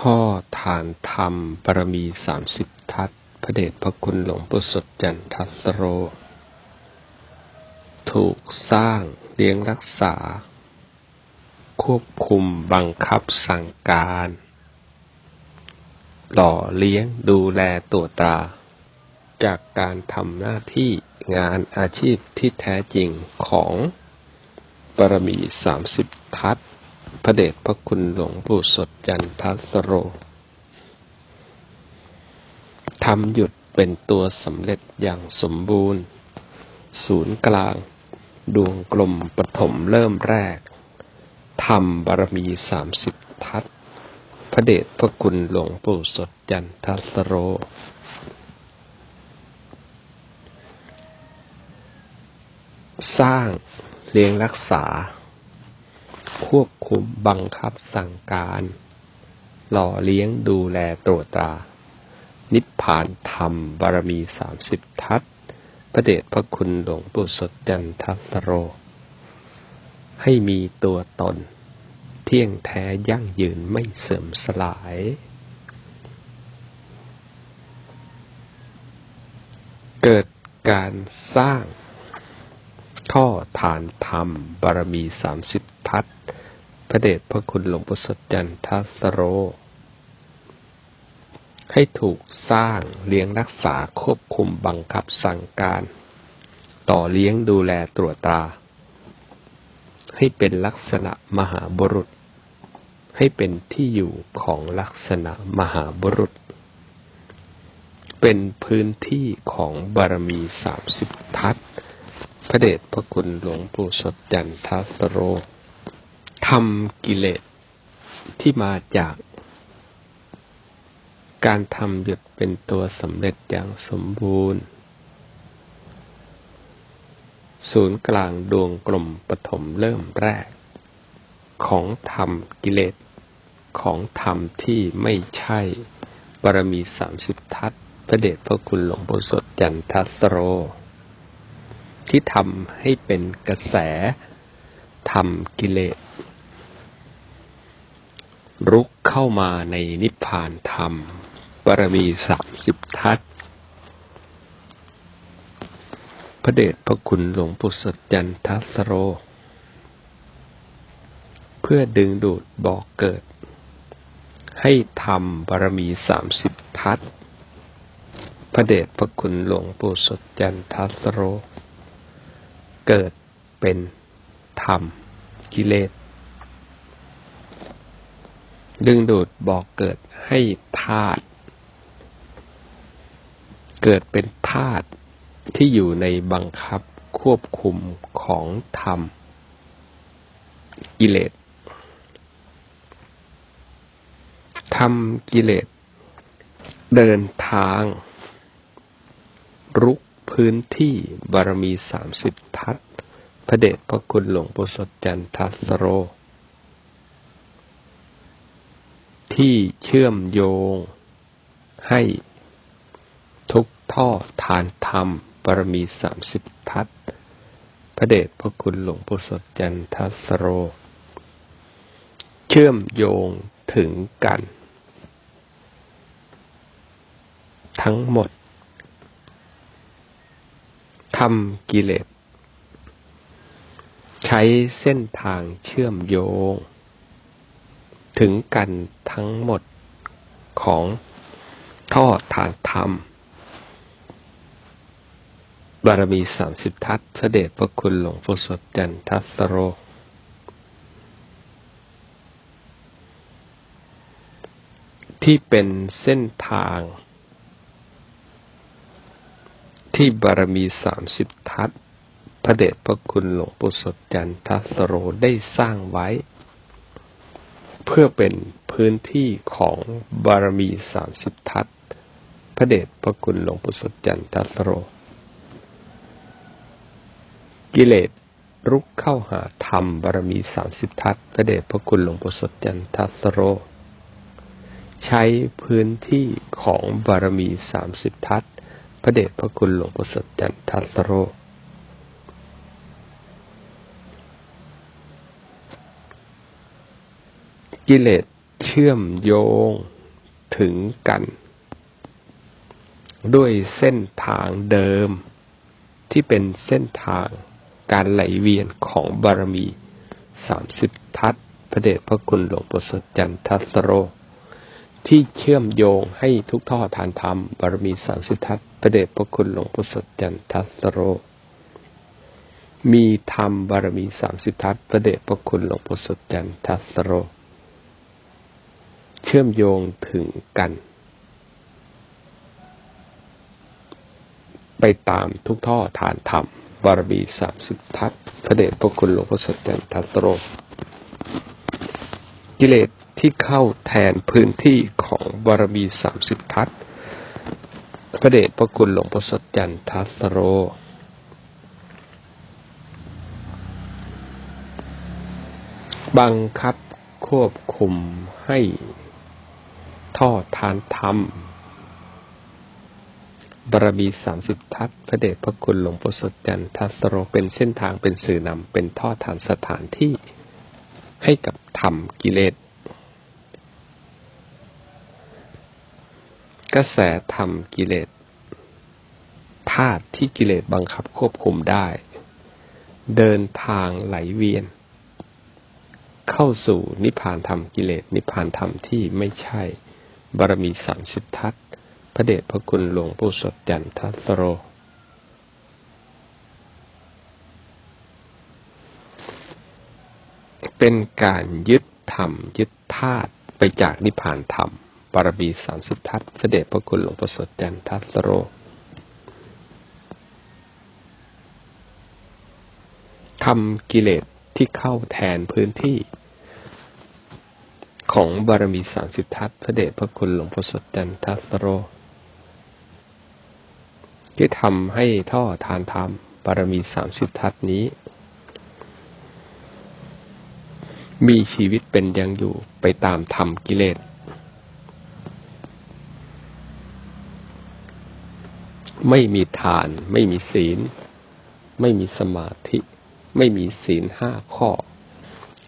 ท่อฐานธรรมบารมีสามสิบทัศพระเดชพระคุณหลวงปู่สดจันทัสโร ถูกสร้างเลี้ยงรักษา ควบคุมบังคับสั่งการ หล่อเลี้ยงดูแลตัวตรา จากการทำหน้าที่งานอาชีพที่แท้จริงของบารมีสามสิบทัศ พระเดชพระคุณหลวงปู่สดจันทัสโรทำหยุดเป็นตัวสำเร็จอย่างสมบูรณ์ ศูนย์กลาง ดวงกลมปฐมเริ่มแรกทำบารมีสามสิบทัศพระเดชพระคุณหลวงปู่สดจันทัสโร สร้างเลี้ยงรักษา ควบคุมบังคับสั่งการ หล่อเลี้ยงดูแลตรวตรา นิพพานธรรมบารมีสามสิบทัศพระเดชพระคุณหลวงปู่สดจันทัสโร ให้มีตัวตน เที่ยงแท้ยั่งยืนไม่เสื่อมสลาย เกิดการสร้างท่อฐานธรรมบารมีสามสิบ ทัศน์พระเดชพระคุณหลวงปู่สดจันทัสโร ให้ถูกสร้างเลี้ยงรักษาควบคุมบังคับสั่งการ ต่อเลี้ยงดูแลตรวจตา ให้เป็นลักษณะมหาบุรุษ ให้เป็นที่อยู่ของลักษณะมหาบุรุษ เป็นพื้นที่ของบารมีสามสิบทัศพระเดชพระคุณหลวงปู่สดจันทัสโร ทำกิเลสที่มาจากการทำหยุดเป็นตัวสำเร็จอย่างสมบูรณ์ ศูนย์กลางดวงกลมปฐมเริ่มแรก ของธรรมกิเลสของธรรมที่ไม่ใช่บารมีสามสิบทัศพระเดชพระคุณหลวงปู่สดจันทัสโร ที่ทำให้เป็นกระแสทำกิเลส รุกเข้ามาในนิพพานธรรมบารมีสามสิบทัศพระเดชพระคุณหลวงปู่สดจันทัสโร เพื่อดึงดูดบอกเกิด ให้ทำบารมีสามสิบทัศพระเดชพระคุณหลวงปู่สดจันทัสโร เกิดเป็นธรรมกิเลส ดึงดูดบอกเกิดให้ธาตุเกิดเป็นธาตุที่อยู่ในบังคับควบคุมของธรรม กิเลสทำกิเลส เดินทาง รุกพื้นที่บารมีสามสิบทัศพระเดชพระคุณหลวงปู่สดจันทัสโร ที่เชื่อมโยง ให้ทุกท่อฐานธรรมบารมีสามสิบทัศพระเดชพระคุณหลวงปู่สดจันทสโร เชื่อมโยงถึงกัน ทั้งหมดทำกิเลสใช้เส้นทางเชื่อมโยง ถึงกันทั้งหมดของท่อทางธรรม บารมีสามสิบทัศพระเดชพระคุณหลวงปู่สดจันทัสโร ที่เป็นเส้นทาง ที่บารมีสามสิบทัศพระเดชพระคุณหลวงปู่สดจันทัสโรได้สร้างไว้ เพื่อเป็นพื้นที่ของบารมีสามสิบทัศพระเดชพระคุณหลวงปู่สดจันทัสโร กิเลสรุกเข้าหาธรรมบารมีสามสิบทัศพระเดชพระคุณหลวงปู่สดจันทัสโร ใช้พื้นที่ของบารมีสามสิบทัศพระเดชพระคุณหลวงปู่สดจันทัสโร กิเลสเชื่อมโยงถึงกัน ด้วยเส้นทางเดิม ที่เป็นเส้นทางการไหลเวียนของบารมีสามสิบทัศพระเดชพระคุณหลวงปู่สดจันทัสโร ที่เชื่อมโยงให้ทุกท่อทานธรรมบารมีสามสิบทัศพระเดชพระคุณหลวงปู่สดจันทัสโร มีธรรมบารมีสามสิบทัศพระเดชพระคุณหลวงปู่สดจันทัสโร เชื่อมโยงถึงกัน ไปตามทุกท่อฐานธรรมบารมีสามสิบทัศพระเดชพระคุณหลวงพ่อสดจันทัสโร กิเลสที่เข้าแทนพื้นที่ของบารมีสามสิบทัศพระเดชพระคุณหลวงพ่อสดจันทัสโรบังคับควบคุมให้ ท่อทานธรรมบารมีสามสิบทัศพระเดชพระคุณหลวงปู่สดจันทัสโรเป็นเส้นทางเป็นสื่อนำเป็นท่อทานสถานที่ให้กับธรรมกิเลสกระแสธรรมกิเลสธาตุที่กิเลสบังคับควบคุมได้ เดินทางไหลเวียน เข้าสู่นิพพานธรรมกิเลสนิพพานธรรมที่ไม่ใช่ บารมีสามสิบทัศพระเดชพระคุณหลวงปู่สดจันทัสโร เป็นการยึดธรรม ยึดธาตุไปจากนิพพานธรรมบารมีสามสิบทัศพระเดชพระคุณหลวงปู่สดจันทัสโร ทำกิเลสที่เข้าแทนพื้นที่ ของบารมีสามสิบทัศพระเดชพระคุณหลวงพ่อสดจันทัสโร ที่ทำให้ท่อทานธรรมบารมีสามสิบทัศนี้ มีชีวิตเป็นยังอยู่ไปตามธรรมกิเลสไม่มีทาน ไม่มีศีล ไม่มีสมาธิ ไม่มีศีลห้าข้อ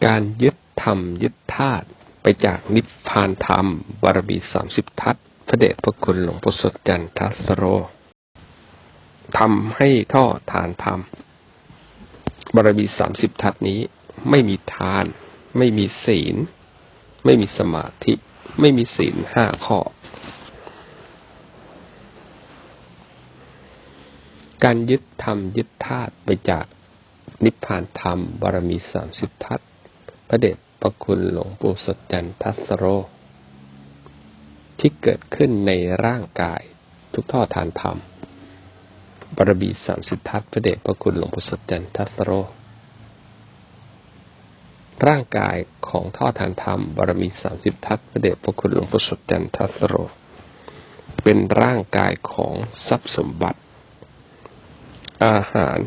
การยึดธรรมยึดธาตุ ไปจากนิพพานธรรมบารมีสามสิบทัศพระเดชพระคุณหลวงพ่อสดจันทัสโรทำให้ท่อทานธรรม บารมีสามสิบทัศนี้ ไม่มีทาน ไม่มีศีล ไม่มีสมาธิ ไม่มีศีลห้าข้อ การยึดธรรมยึดธาตุไปจากนิพพานธรรม บารมีสามสิบทัศพระเดช พระคุณหลวงปู่สดจันทัสโร ที่เกิดขึ้นในร่างกายทุกท่อทานธรรมบารมีสามสิบทัศพระเดชพระคุณหลวงปู่สดจันทัสโร ร่างกายของท่อทานธรรมบารมีสามสิบทัศพระเดชพระคุณหลวงปู่สดจันทัสโร เป็นร่างกายของทรัพย์สมบัติ อาหาร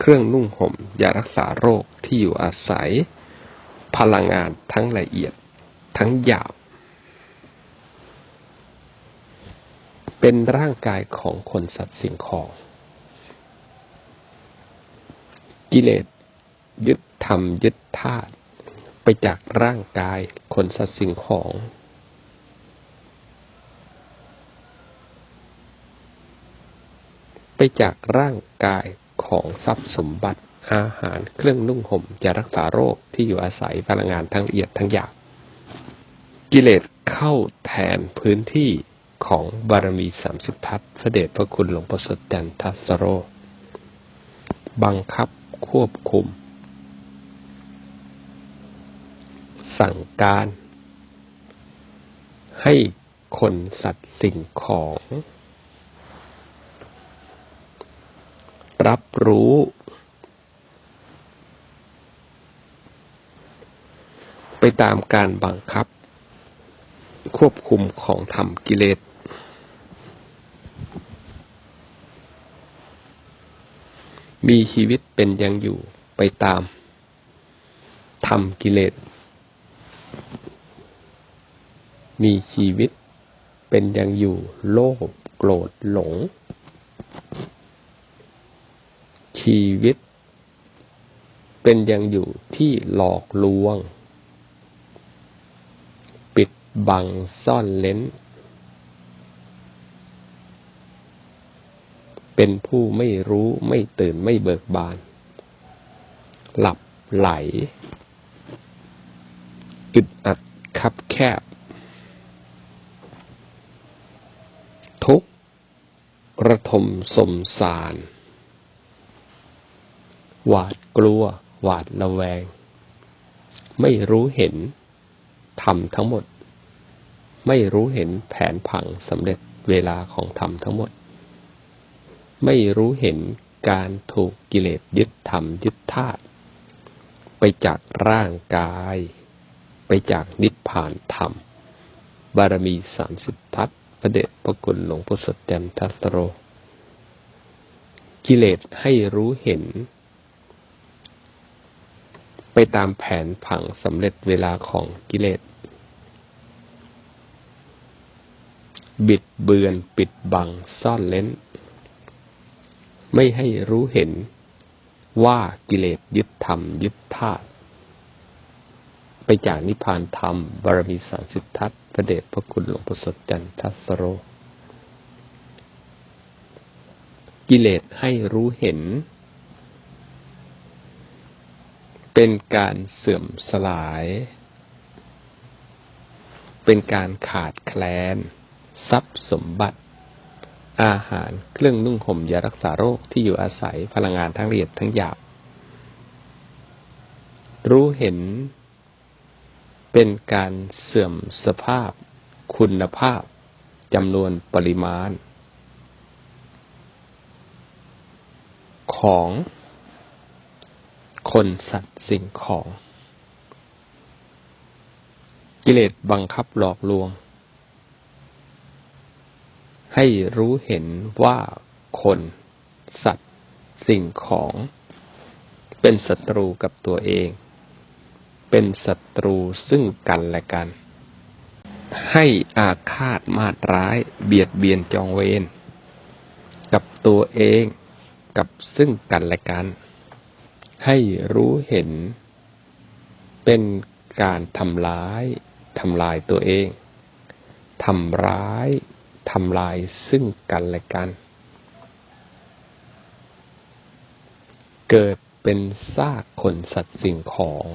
เครื่องนุ่งห่มยารักษาโรคที่อยู่อาศัย พลังงานทั้งละเอียดทั้งหยาบ เป็นร่างกายของคนสัตว์สิ่งของ กิเลสยึดธรรมยึดธาตุไปจากร่างกายคนสัตว์สิ่งของ ไปจากร่างกายของทรัพย์สมบัติ อาหารเครื่องนุ่งห่มยารักษาโรคที่อยู่อาศัยพลังงานทั้งละเอียดทั้งหยาบกิเลสเข้าแทนพื้นที่ของบารมีสามสิบทัศเสด็จพระคุณหลวงพ่อสดจันทัสโร บังคับควบคุม สั่งการ ให้คนสัตว์สิ่งของ รับรู้ ไปตามการบังคับ ควบคุมของธรรมกิเลส มีชีวิตเป็นยังอยู่ไปตามธรรมกิเลส มีชีวิตเป็นยังอยู่โลภโกรธหลง ชีวิตเป็นยังอยู่ที่หลอกลวง บังซ่อนเล้น เป็นผู้ไม่รู้ไม่ตื่นไม่เบิกบาน หลับไหลอึดอัดคับแคบ ทุกข์ระทมสมสาร หวาดกลัว หวาดระแวง ไม่รู้เห็นธรรมทั้งหมด ไม่รู้เห็นแผนผังสำเร็จเวลาของธรรมทั้งหมด ไม่รู้เห็นการถูกกิเลสยึดธรรมยึดธาตุไปจากร่างกาย ไปจากนิพพานธรรม บารมีสามสิบทัศพระเดชพระคุณหลวงพ่อสดจันทัสโร กิเลสให้รู้เห็น ไปตามแผนผังสำเร็จเวลาของกิเลส บิดเบือนปิดบังซ่อนเล้น ไม่ให้รู้เห็นว่ากิเลสยึดธรรม ยึดธาตุไปจากนิพพานธรรม บารมีสามสิบทัศพระเดชพระคุณหลวงพ่อสดจันทัสโร กิเลสให้รู้เห็น เป็นการเสื่อมสลาย เป็นการขาดแคลน ทรัพย์สมบัติ อาหารเครื่องนุ่งห่มยารักษาโรคที่อยู่อาศัยพลังงานทั้งละเอียดทั้งหยาบรู้เห็น เป็นการเสื่อมสภาพ คุณภาพจำนวนปริมาณ ของคนสัตว์สิ่งของ กิเลสบังคับหลอกลวง ให้รู้เห็นว่าคน สัตว์ สิ่งของ เป็นศัตรูกับตัวเอง เป็นศัตรูซึ่งกันและกัน ให้อาฆาตมาตร้าย เบียดเบียนจองเวรกับตัวเองกับซึ่งกันและกัน ให้รู้เห็น เป็นการทำร้ายทำลายตัวเองทำร้าย ทำลายซึ่งกันและกัน เกิดเป็นซากคนสัตว์สิ่งของ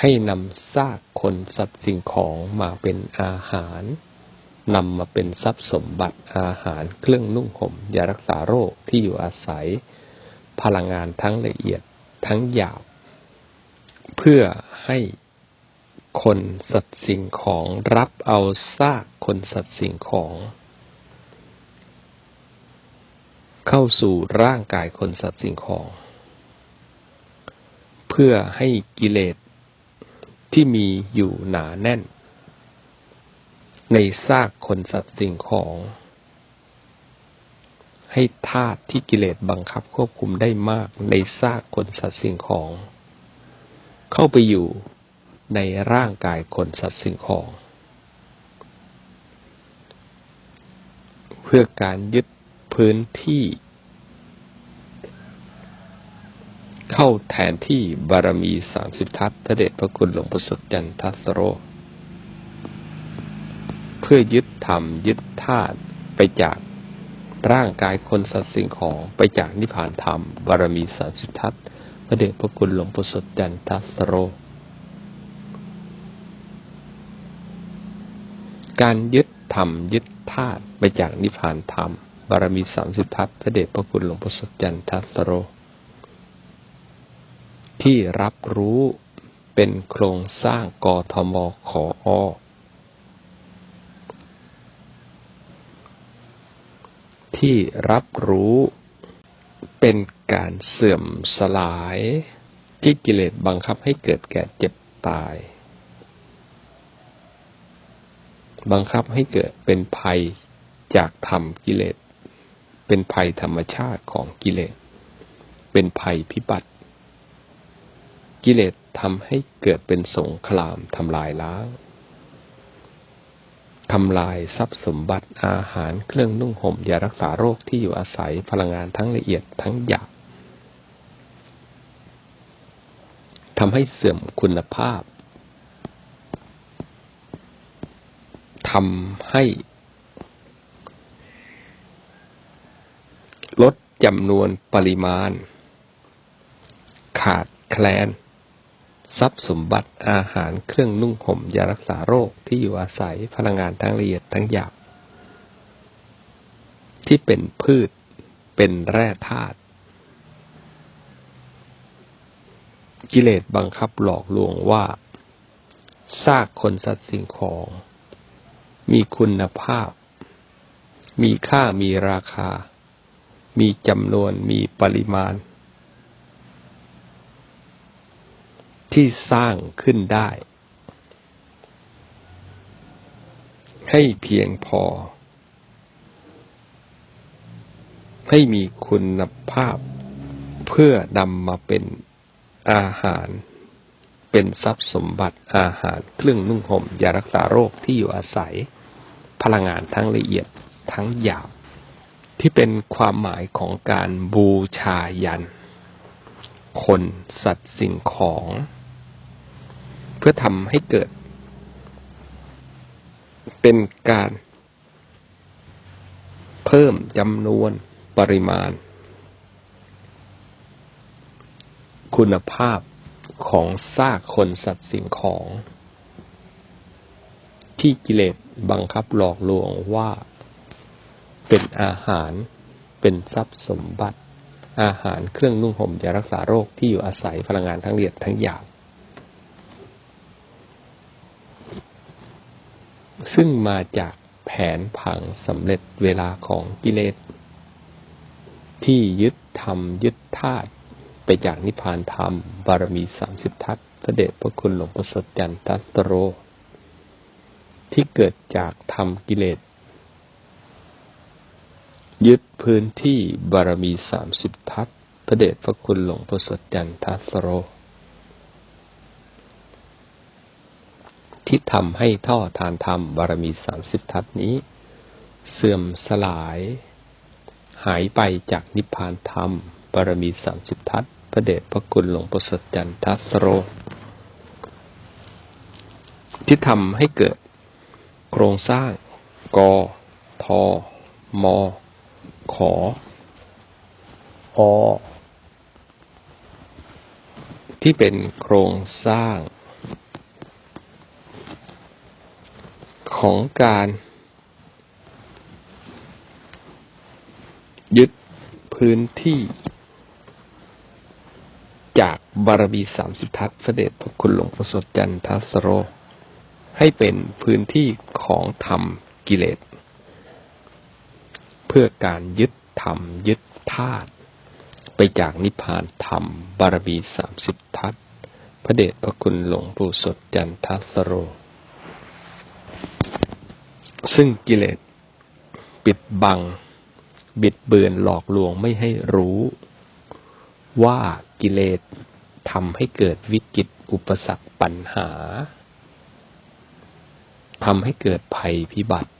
ให้นำซากคนสัตว์สิ่งของมาเป็นอาหารนำมาเป็นทรัพย์สมบัติอาหารเครื่องนุ่งห่มยารักษาโรคที่อยู่อาศัย พลังงานทั้งละเอียดทั้งหยาบ เพื่อให้ คนสัตว์สิ่งของรับเอาซากคนสัตว์สิ่งของ เข้าสู่ร่างกายคนสัตว์สิ่งของ เพื่อให้กิเลสที่มีอยู่หนาแน่น ในซากคนสัตว์สิ่งของ ให้ธาตุที่กิเลสบังคับควบคุมได้มากในซากคนสัตว์สิ่งของ เข้าไปอยู่ ในร่างกายคนสัตว์สิ่งของ เพื่อการยึดพื้นที่ เข้าแทนที่บารมีสามสิบทัศพระเดชพระคุณหลวงประสดจันทัสโร เพื่อยึดธรรมยึดธาตุไปจากร่างกายคนสัตว์สิ่งของไปจากนิพพานธรรมบารมีสามสิบทัศพระเดชพระคุณหลวงประสดจันทัสโร การยึดธรรมยึดธาตุไปจากนิพพานธรรม บารมีสามสิบทัศพระเดชพระคุณหลวงพ่อสดจันทัสโร ที่รับรู้เป็นโครงสร้างกทมขออที่รับรู้เป็นการเสื่อมสลายที่กิเลสบังคับให้เกิดแก่เจ็บตาย บังคับให้เกิดเป็นภัยจากธรรมกิเลส เป็นภัยธรรมชาติของกิเลส เป็นภัยพิบัติ กิเลสทำให้เกิดเป็นสงครามทำลายล้างทำลายทรัพย์สมบัติอาหารเครื่องนุ่งห่มยารักษาโรคที่อยู่อาศัยพลังงานทั้งละเอียดทั้งหยาบทำให้เสื่อมคุณภาพ ทำให้ลดจำนวนปริมาณ ขาดแคลน ทรัพย์สมบัติอาหารเครื่องนุ่งห่มยารักษาโรคที่อยู่อาศัยพลังงานทั้งละเอียดทั้งหยาบที่เป็นพืชเป็นแร่ธาตุกิเลสบังคับหลอกลวงว่าซากคนสัตว์สิ่งของ มีคุณภาพ มีค่ามีราคา มีจำนวนมีปริมาณ ที่สร้างขึ้นได้ ให้เพียงพอ ให้มีคุณภาพ เพื่อนำมาเป็นอาหารเป็นทรัพย์สมบัติอาหารเครื่องนุ่งห่มยารักษาโรคที่อยู่อาศัย พลังงานทั้งละเอียดทั้งหยาบ ที่เป็นความหมายของการบูชายัน คนสัตว์สิ่งของ เพื่อทำให้เกิด เป็นการเพิ่มจำนวนปริมาณ คุณภาพของซากคนสัตว์สิ่งของ ที่กิเลสบังคับหลอกลวงว่าเป็นอาหารเป็นทรัพย์สมบัติ อาหารเครื่องนุ่งห่มยารักษาโรคที่อยู่อาศัยพลังงานทั้งละเอียดทั้งหยาบซึ่งมาจากแผนผังสำเร็จเวลาของกิเลส ที่ยึดธรรมยึดธาตุไปจากนิพพานธรรม บารมีสามสิบทัศพระเดชพระคุณหลวงพ่อสดจันทัสโร ที่เกิดจากธรรมกิเลส ยึดพื้นที่บารมีสามสิบทัศพระเดชพระคุณหลวงพ่อสดจันทัสโร ที่ทำให้ท่อทานธรรมบารมีสามสิบทัศนี้ เสื่อมสลาย หายไปจากนิพพานธรรมบารมีสามสิบทัศพระเดชพระคุณหลวงปู่สดจันทัสโร ที่ทำให้เกิด โครงสร้าง ก ท ม ขออที่เป็นโครงสร้าง ของการยึดพื้นที่ จากบารมีสามสิบทัศเสด็จพระคุณหลวงพ่อสดจันทัสโร ให้เป็นพื้นที่ของธรรมกิเลส เพื่อการยึดธรรมยึดธาตุไปจากนิพพานธรรม บารมีสามสิบทัศพระเดชพระคุณหลวงปู่สดจันทัสโร ซึ่งกิเลสปิดบัง บิดเบือนหลอกลวงไม่ให้รู้ ว่ากิเลสทำให้เกิดวิกฤตอุปสรรคปัญหา ทำให้เกิดภัยพิบัติ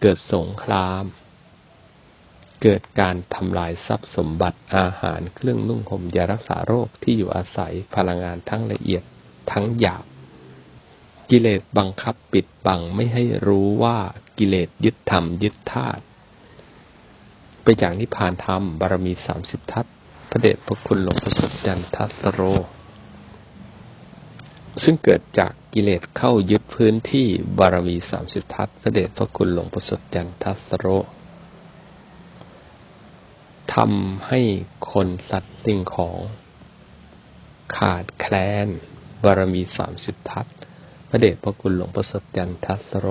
เกิดสงคราม เกิดการทำลายทรัพย์สมบัติอาหารเครื่องนุ่งห่มยารักษาโรคที่อยู่อาศัยพลังงานทั้งละเอียดทั้งหยาบ กิเลสบังคับปิดบังไม่ให้รู้ว่ากิเลสยึดธรรมยึดธาตุไปจากนิพพานธรรมบารมีสามสิบทัศพระเดชพระคุณหลวงพ่อสดจันทัสโร ซึ่งเกิดจากกิเลสเข้ายึดพื้นที่บารมีสามสิบทัศพระเดชพระคุณหลวงพ่อสดจันทัสโรทำให้คนสัตว์สิ่งของ ขาดแคลน บารมีสามสิบทัศพระเดชพระคุณหลวงพ่อสดจันทัสโร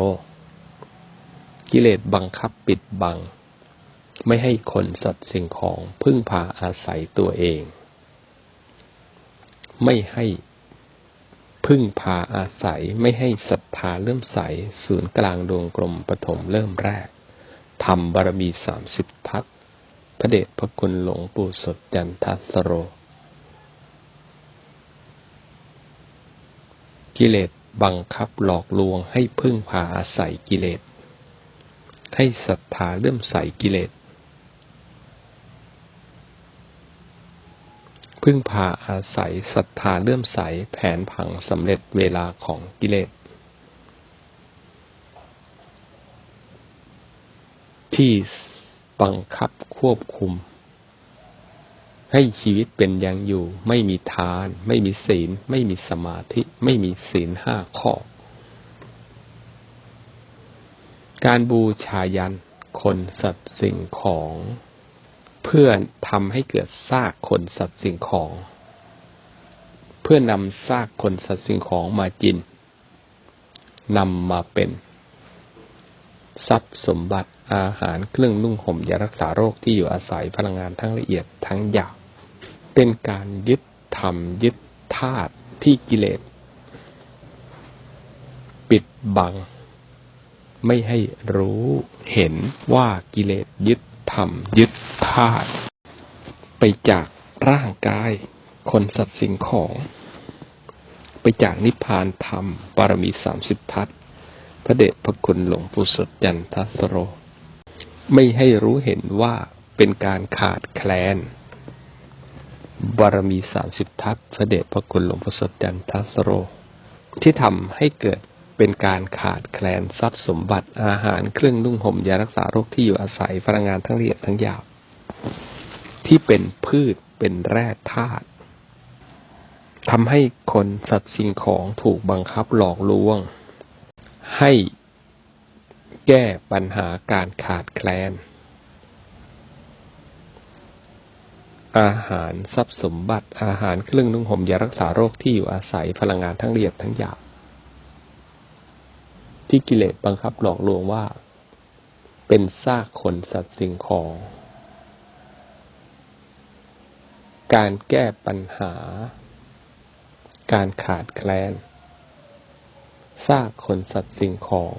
กิเลสบังคับปิดบัง ไม่ให้คนสัตว์สิ่งของพึ่งพาอาศัยตัวเอง ไม่ให้ พึ่งพาอาศัยไม่ให้ศรัทธาเริ่มใสศูนย์กลางดวงกลมปฐมเริ่มแรกทำบารมีสามสิบทัศพระเดชพระคุณหลวงปู่สดจันทัสโร กิเลสบังคับหลอกลวงให้พึ่งพาอาศัยกิเลส ให้ศรัทธาเริ่มใสกิเลส พึ่งพาอาศัยศรัทธาเลื่อมใสแผนผังสำเร็จเวลาของกิเลส ที่บังคับควบคุม ให้ชีวิตเป็นอย่างอยู่ ไม่มีทาน ไม่มีศีล ไม่มีสมาธิ ไม่มีศีลห้าข้อ การบูชายัน คนสัตว์สิ่งของ เพื่อทำให้เกิดซากคนสัตว์สิ่งของ เพื่อนำซากคนสัตว์สิ่งของมากินนำมาเป็น ทรัพย์สมบัติอาหารเครื่องนุ่งห่มยารักษาโรคที่อยู่อาศัยพลังงานทั้งละเอียดทั้งหยาบเป็นการยึดธรรมยึดธาตุที่กิเลส ปิดบัง ไม่ให้รู้เห็นว่ากิเลสยึด ธรรมยึดธาตุไปจากร่างกาย คนสัตว์สิ่งของ ไปจากนิพพานธรรมบารมีสามสิบทัศพระเดชพระคุณหลวงปู่สดจันทสโร ไม่ให้รู้เห็นว่าเป็นการขาดแคลนบารมีสามสิบทัศพระเดชพระคุณหลวงปู่สดจันทสโร ที่ทำให้เกิด เป็นการขาดแคลนทรัพย์สมบัติอาหารเครื่องนุ่งห่มยารักษาโรคที่อยู่อาศัยพลังงานทั้งละเอียดทั้งหยาบที่เป็นพืชเป็นแร่ธาตุทำให้คนสัตว์สิ่งของถูกบังคับหลอกลวง ให้แก้ปัญหาการขาดแคลน อาหารทรัพย์สมบัติอาหารเครื่องนุ่งห่มยารักษาโรคที่อยู่อาศัยพลังงานทั้งละเอียดทั้งหยาบ ที่กิเลสบังคับหลอกลวงว่า เป็นซากคนสัตว์สิ่งของ การแก้ปัญหา การขาดแคลนซากคนสัตว์สิ่งของ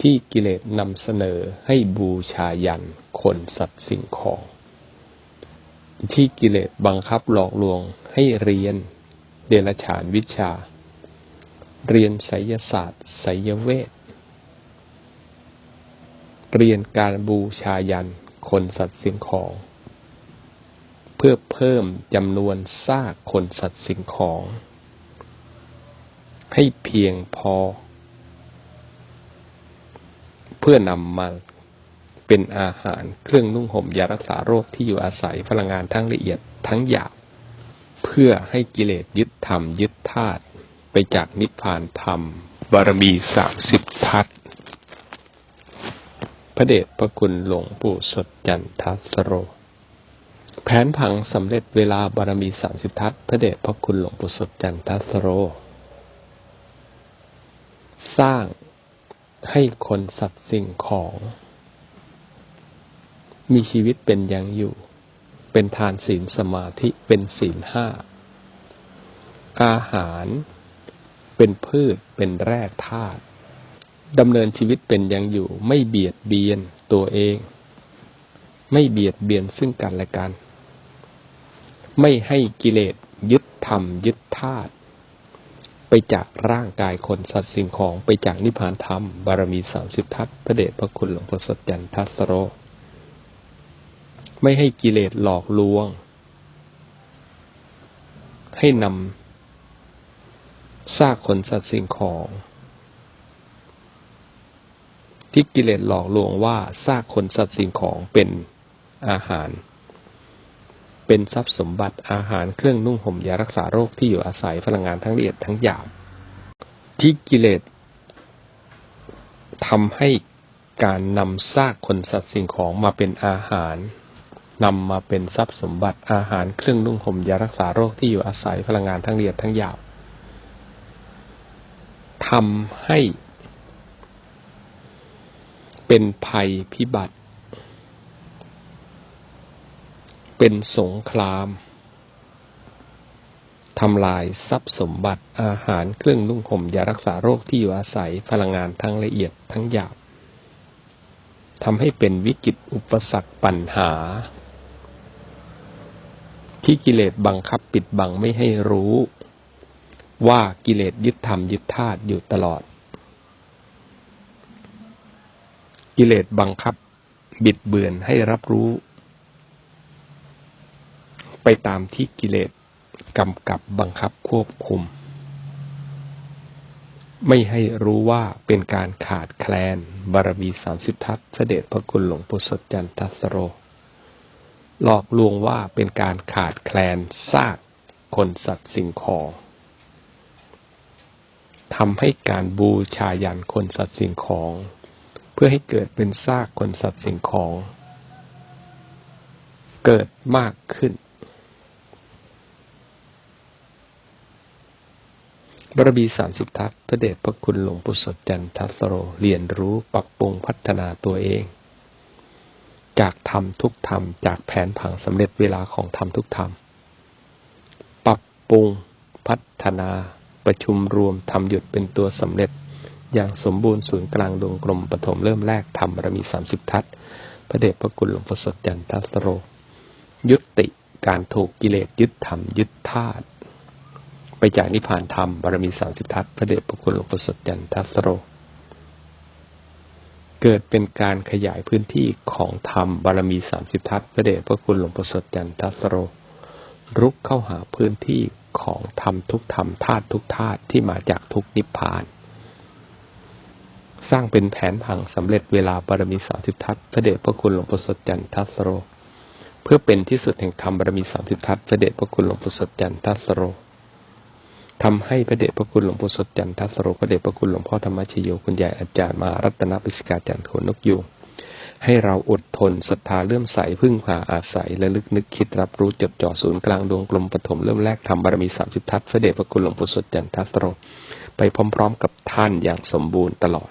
ที่กิเลสนำเสนอให้บูชายันคนสัตว์สิ่งของ ที่กิเลสบังคับหลอกลวงให้เรียนเดรัจฉานวิชา เรียนไสยศาสตร์ไสยเวท เรียนการบูชายัน คนสัตว์สิ่งของ เพื่อเพิ่มจำนวนซากคนสัตว์สิ่งของ ให้เพียงพอ เพื่อนำมาเป็นอาหารเครื่องนุ่งห่มยารักษาโรคที่อยู่อาศัยพลังงานทั้งละเอียดทั้งหยาบเพื่อให้กิเลสยึดธรรมยึดธาตุ ไปจากนิพพานธรรม บารมีสามสิบทัศพระเดชพระคุณหลวงปู่สดจันทัสโร แผนผังสำเร็จเวลาบารมีสามสิบทัศพระเดชพระคุณหลวงปู่สดจันทัสโร สร้างให้คนสัตว์สิ่งของ มีชีวิตเป็นอย่างอยู่ เป็นทานศีลสมาธิเป็นศีลห้าอาหาร เป็นพืชเป็นแร่ธาตุดำเนินชีวิตเป็นอย่างอยู่ ไม่เบียดเบียนตัวเอง ไม่เบียดเบียนซึ่งกันและกัน ไม่ให้กิเลสยึดธรรมยึดธาตุไปจากร่างกายคนสัตว์สิ่งของไปจากนิพพานธรรม บารมีสามสิบทัศน์พระเดชพระคุณหลวงพ่อสดจันทัสโร ไม่ให้กิเลสหลอกลวง ให้นำ ซากคนสัตว์สิ่งของ ที่กิเลสหลอกลวงว่าซากคนสัตว์สิ่งของเป็นอาหาร เป็นทรัพย์สมบัติอาหารเครื่องนุ่งห่มยารักษาโรคที่อยู่อาศัยพลังงานทั้งละเอียดทั้งหยาบที่กิเลสทำให้การนำซากคนสัตว์สิ่งของมาเป็นอาหารนำมาเป็นทรัพย์สมบัติอาหารเครื่องนุ่งห่มยารักษาโรคที่อยู่อาศัยพลังงานทั้งละเอียดทั้งหยาบ ทำให้ เป็นภัยพิบัติ เป็นสงครามทำลายทรัพย์สมบัติอาหารเครื่องนุ่งห่มยารักษาโรคที่อยู่อาศัยพลังงานทั้งละเอียดทั้งหยาบทำให้เป็นวิกฤตอุปสรรคปัญหา ที่กิเลสบังคับปิดบังไม่ให้รู้ ว่ากิเลสยึดธรรมยึดธาตุอยู่ตลอด กิเลสบังคับ บิดเบือนให้รับรู้ ไปตามที่กิเลสกำกับบังคับควบคุม ไม่ให้รู้ว่าเป็นการขาดแคลน บารมีสามสิบทัศเสด็จพระคุณหลวงปู่สดจันทัสโร หลอกลวงว่าเป็นการขาดแคลนซากคนสัตว์สิ่งของ ทำให้การบูชายันคนสัตว์สิ่งของ เพื่อให้เกิดเป็นซากคนสัตว์สิ่งของ เกิดมากขึ้น บารมีสามสิบทัศพระเดชพระคุณหลวงปู่สดจันทสโรเรียนรู้ปรับปรุงพัฒนาตัวเอง จากธรรมทุกธรรม จากแผนผังสำเร็จเวลาของธรรมทุกธรรม ปรับปรุงพัฒนา ประชุมรวมทำหยุดเป็นตัวสำเร็จ อย่างสมบูรณ์ศูนย์กลางดวงกลมปฐมเริ่มแรกธรรมบารมีสามสิบทัศพระเดชพระคุณหลวงปู่สดจันทัสโร ยุติการถูกกิเลสยึดธรรมยึดธาตุไปจากนิพพานธรรมบารมีสามสิบทัศพระเดชพระคุณหลวงปู่สดจันทัสโร เกิดเป็นการขยายพื้นที่ของธรรมบารมีสามสิบทัศพระเดชพระคุณหลวงปู่สดจันทัสโรรุกเข้าหาพื้นที่ ของธรรมทุกธรรมธาตุทุกธาตุที่มาจากทุกนิพพาน สร้างเป็นแผนผังสำเร็จเวลาบารมีสามสิบทัศพระเดชพระคุณหลวงปู่สดจันทัสโร เพื่อเป็นที่สุดแห่งธรรมบารมีสามสิบทัศพระเดชพระคุณหลวงปู่สดจันทัสโรทำให้พระเดชพระคุณหลวงปู่สดจันทัสโรพระเดชพระคุณหลวงพ่อธรรมชโยคุณยายอาจารย์มารัตนปิสกาจันทโขนนกยูง ให้เราอดทนศรัทธาเลื่อมใสพึ่งพาอาศัยและลึกนึกคิดรับรู้จดจ่อศูนย์กลางดวงกลมปฐมเริ่มแรกทำบารมีสามสิบทัศเสด็จพระคุณหลวงปู่สดจันทัสโร ไปพร้อม ๆ กับท่านอย่างสมบูรณ์ตลอด